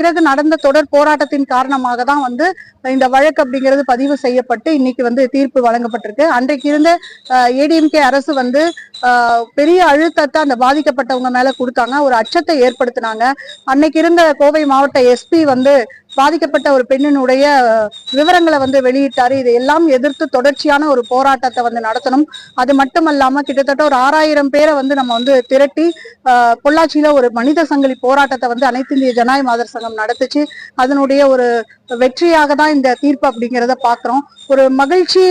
பிறகு நடந்த தொடர் போராட்டத்தின் காரணமாக தான் வந்து இந்த வழக்கு அப்படிங்கிறது பதிவு செய்யப்பட்டு இன்னைக்கு வந்து தீர்ப்பு வழங்கப்பட்டிருக்கு. அன்றைக்கு இருந்த ஏடிஎம்கே அரசு வந்து ஆஹ், பெரிய அழுத்தத்தை அந்த பாதிக்கப்பட்டவங்க மேல கொடுத்தாங்க. ஒரு அச்சத்தை ஏற்படுத்தினாங்க. அன்னைக்கு இருந்த கோவை மாவட்ட எஸ்பி வந்து பாதிக்கப்பட்ட ஒரு பெண்ணினுடைய விவரங்களை வந்து வெளியிட்டாரு. இதை எல்லாம் எதிர்த்து தொடர்ச்சியான ஒரு போராட்டத்தை வந்து நடத்தணும். அது மட்டுமல்லாம கிட்டத்தட்ட ஒரு ஆறாயிரம் பேரை வந்து நம்ம வந்து திரட்டி பொள்ளாச்சியில ஒரு மனித சங்கிலி போராட்டத்தை வந்து அனைத்து இந்திய ஜனநாயக மாதர் சங்கம் நடத்துச்சு. அதனுடைய ஒரு வெற்றியாக தான் இந்த தீர்ப்பு அப்படிங்கிறத பாக்குறோம். ஒரு மகிழ்ச்சி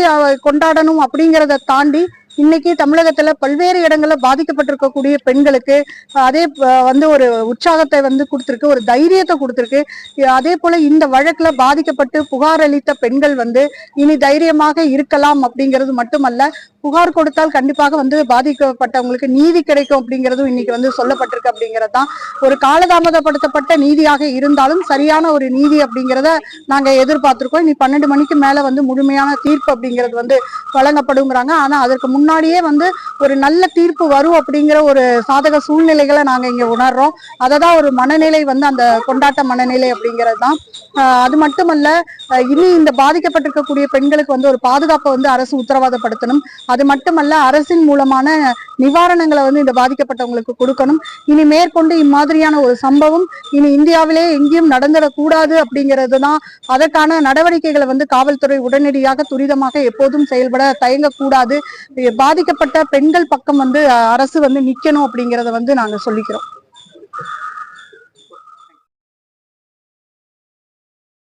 கொண்டாடணும் அப்படிங்கிறத தாண்டி இன்னைக்கு தமிழகத்துல பல்வேறு இடங்கள்ல பாதிக்கப்பட்டிருக்கக்கூடிய பெண்களுக்கு அதே வந்து ஒரு உற்சாகத்தை வந்து கொடுத்திருக்கு ஒரு தைரியத்தை கொடுத்திருக்கு. அதே போல இந்த வழக்குல பாதிக்கப்பட்டு புகார் அளித்த பெண்கள் வந்து இனி தைரியமாக இருக்கலாம் அப்படிங்கிறது மட்டுமல்ல புகார் கொடுத்தால் கண்டிப்பாக வந்து பாதிக்கப்பட்டவங்களுக்கு நீதி கிடைக்கும் அப்படிங்கிறதும் இன்னைக்கு வந்து சொல்லப்பட்டிருக்கு அப்படிங்கிறது தான் ஒரு காலதாமதப்படுத்தப்பட்ட நீதியாக இருந்தாலும் சரியான ஒரு நீதி அப்படிங்கிறத நாங்க எதிர்பார்த்திருக்கோம். இனி பன்னெண்டு மணிக்கு மேல வந்து முழுமையான தீர்ப்பு அப்படிங்கிறது வந்து வழங்கப்படுங்கிறாங்க. ஆனா அதற்கு முன்னாடியே வந்து ஒரு நல்ல தீர்ப்பு வரும் அப்படிங்கிற ஒரு சாதக சூழ்நிலைகளை நாங்க இங்க உணர்றோம். அதை தான் ஒரு மனநிலை வந்து அந்த கொண்டாட்ட மனநிலை அப்படிங்கிறது தான் ஆஹ் அது மட்டுமல்ல இனி இந்த பாதிக்கப்பட்டிருக்கக்கூடிய பெண்களுக்கு வந்து ஒரு பாதுகாப்பை வந்து அரசு உத்தரவாதப்படுத்தணும். அது மட்டுமல்ல அரசின் மூலமான நிவாரணங்களை வந்து இந்த பாதிக்கப்பட்டவங்களுக்கு கொடுக்கணும். இனி மேற்கொண்டு இம்மாதிரியான ஒரு சம்பவம் இனி இந்தியாவிலே எங்கேயும் நடந்துடக்கூடாது அப்படிங்கிறது தான் அதற்கான நடவடிக்கைகளை வந்து காவல்துறை உடனடியாக துரிதமாக எப்போதும் செயல்பட தயங்கக்கூடாது. பாதிக்கப்பட்ட பெண்கள் பக்கம் வந்து அரசு வந்து நிக்கணும் அப்படிங்கிறத வந்து நாங்க சொல்லிக்கிறோம்.